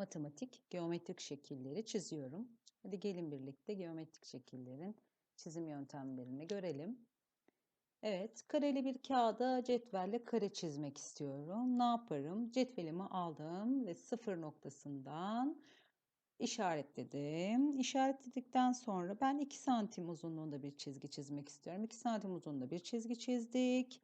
matematik, geometrik şekilleri çiziyorum. Hadi gelin birlikte geometrik şekillerin çizim yöntemlerini görelim. Evet, kareli bir kağıda cetvelle kare çizmek istiyorum. Ne yaparım? Cetvelimi aldım ve sıfır noktasından işaretledim. İşaretledikten sonra ben 2 santim uzunluğunda bir çizgi çizmek istiyorum. 2 santim uzunluğunda bir çizgi çizdik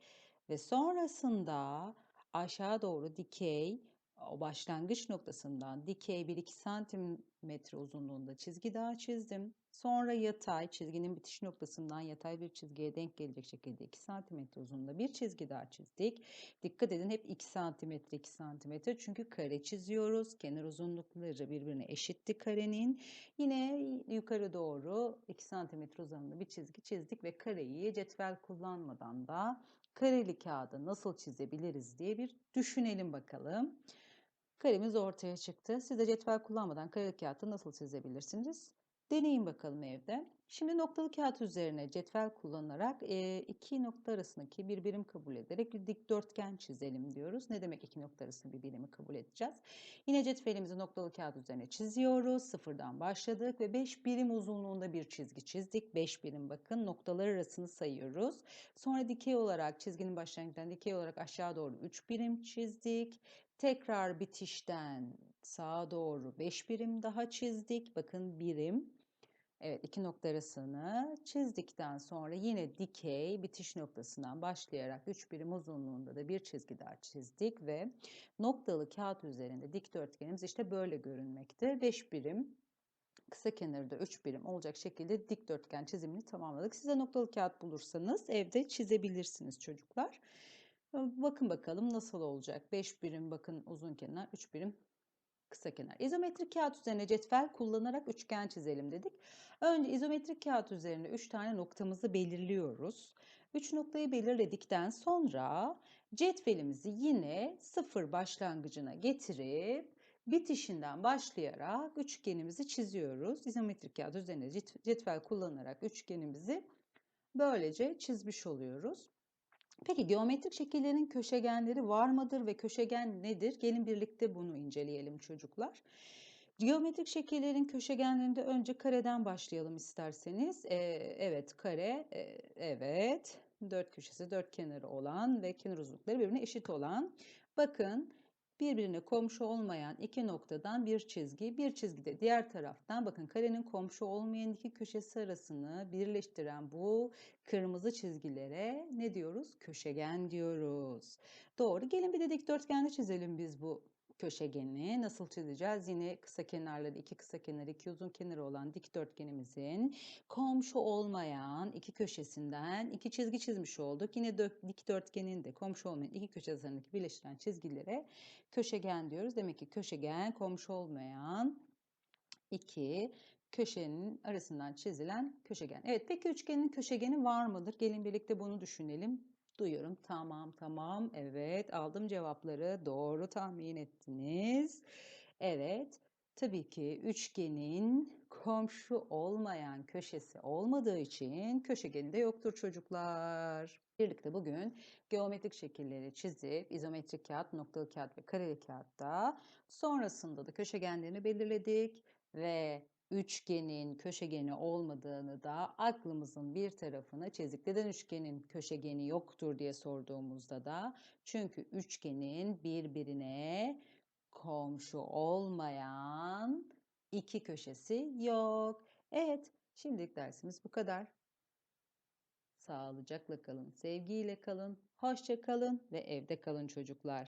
ve sonrasında aşağı doğru dikey o başlangıç noktasından dikey 1-2 santimetre uzunluğunda çizgi daha çizdim. Sonra yatay çizginin bitiş noktasından yatay bir çizgiye denk gelecek şekilde 2 santimetre uzunluğunda bir çizgi daha çizdik. Dikkat edin hep 2 santimetre 2 santimetre çünkü kare çiziyoruz. Kenar uzunlukları birbirine eşitti karenin. Yine yukarı doğru 2 santimetre uzunluğunda bir çizgi çizdik ve kareyi cetvel kullanmadan da kareli kağıdı nasıl çizebiliriz diye bir düşünelim bakalım. Karemiz ortaya çıktı. Siz de cetvel kullanmadan kareli kağıtı nasıl çizebilirsiniz? Deneyin bakalım evde. Şimdi noktalı kağıt üzerine cetvel kullanarak iki nokta arasındaki bir birim kabul ederek bir dikdörtgen çizelim diyoruz. Ne demek iki nokta arasında bir birimi kabul edeceğiz? Yine cetvelimizi noktalı kağıt üzerine çiziyoruz. Sıfırdan başladık ve 5 birim uzunluğunda bir çizgi çizdik. 5 birim bakın noktalar arasını sayıyoruz. Sonra dikey olarak çizginin başlangıcından dikey olarak aşağı doğru 3 birim çizdik. Tekrar bitişten sağa doğru 5 birim daha çizdik. Bakın birim. Evet iki nokta arasını çizdikten sonra yine dikey bitiş noktasından başlayarak 3 birim uzunluğunda da bir çizgi daha çizdik ve noktalı kağıt üzerinde dikdörtgenimiz işte böyle görünmekte. 5 birim kısa kenarı da 3 birim olacak şekilde dikdörtgen çizimini tamamladık. Size noktalı kağıt bulursanız evde çizebilirsiniz çocuklar. Bakın bakalım nasıl olacak. 5 birim bakın uzun kenar, 3 birim kısa kenar. İzometrik kağıt üzerine cetvel kullanarak üçgen çizelim dedik. Önce izometrik kağıt üzerine 3 tane noktamızı belirliyoruz. 3 noktayı belirledikten sonra cetvelimizi yine sıfır başlangıcına getirip bitişinden başlayarak üçgenimizi çiziyoruz. İzometrik kağıt üzerine cetvel kullanarak üçgenimizi böylece çizmiş oluyoruz. Peki geometrik şekillerin köşegenleri var mıdır ve köşegen nedir? Gelin birlikte bunu inceleyelim çocuklar. Geometrik şekillerin köşegenlerinde önce kareden başlayalım isterseniz. Ee, evet kare, e, evet dört köşesi dört kenarı olan ve kenar uzunlukları birbirine eşit olan. Bakın birbirine komşu olmayan iki noktadan bir çizgi, bir çizgide diğer taraftan bakın karenin komşu olmayan iki köşesi arasını birleştiren bu kırmızı çizgilere ne diyoruz? Köşegen diyoruz. Doğru. Gelin bir de dikdörtgenle çizelim biz bu köşegeni nasıl çizeceğiz? Yine kısa kenarları, iki kısa kenarı, iki uzun kenarı olan dikdörtgenimizin komşu olmayan iki köşesinden iki çizgi çizmiş olduk. Yine dikdörtgenin de komşu olmayan iki köşe arasındaki birleştiren çizgilere köşegen diyoruz. Demek ki köşegen komşu olmayan iki köşenin arasından çizilen köşegen. Evet peki üçgenin köşegeni var mıdır? Gelin birlikte bunu düşünelim. Duyuyorum. Tamam, tamam. Evet, aldım cevapları. Doğru tahmin ettiniz. Evet. Tabii ki üçgenin komşu olmayan köşesi olmadığı için köşegeni de yoktur çocuklar. Birlikte bugün geometrik şekilleri çizip izometrik kağıt, noktalı kağıt ve kareli kağıtta sonrasında da köşegenlerini belirledik ve üçgenin köşegeni olmadığını da aklımızın bir tarafına çizdik. Neden üçgenin köşegeni yoktur diye sorduğumuzda da çünkü üçgenin birbirine komşu olmayan iki köşesi yok. Evet, şimdilik dersimiz bu kadar. Sağlıcakla kalın, sevgiyle kalın, hoşça kalın ve evde kalın çocuklar.